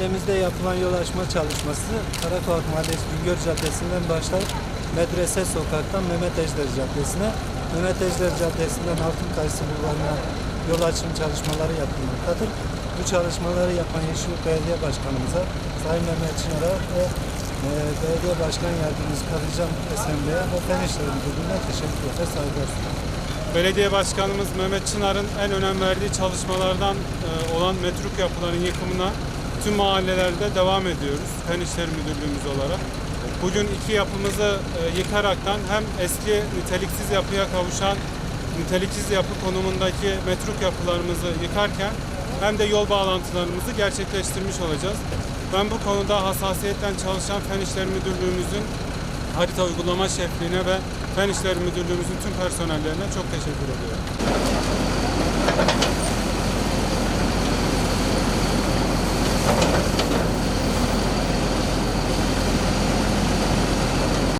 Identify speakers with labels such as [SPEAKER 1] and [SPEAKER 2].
[SPEAKER 1] Mahallemizde yapılan yol açma çalışması Karakoğak Mahallesi Güngör Caddesi'nden başlayıp Medrese Sokak'tan Mehmet Ejder Caddesi'ne, Mehmet Ejder Caddesi'nden Altın Kayısı Bulvarı'na yol açım çalışmaları yapılmaktadır. Bu çalışmaları yapan Yeşilyurt Belediye Başkanımıza, Sayın Mehmet Çınar'a ve e, Belediye Başkan Yardımcısı Kadıcan Esenbey'e ve Fen İşleri teşekkür eder, saygılar sunuyorum.
[SPEAKER 2] Belediye Başkanımız Mehmet Çınar'ın en önem verdiği çalışmalardan e, olan metruk yapıların yıkımına tüm mahallelerde devam ediyoruz. Fen Müdürlüğümüz olarak. Bugün iki yapımızı e, yıkaraktan hem eski niteliksiz yapıya kavuşan niteliksiz yapı konumundaki metruk yapılarımızı yıkarken hem de yol bağlantılarımızı gerçekleştirmiş olacağız. Ben bu konuda hassasiyetten çalışan Fen İşleri Müdürlüğümüzün harita uygulama şefliğine ve Fen İşleri Müdürlüğümüzün tüm personellerine çok teşekkür ediyorum.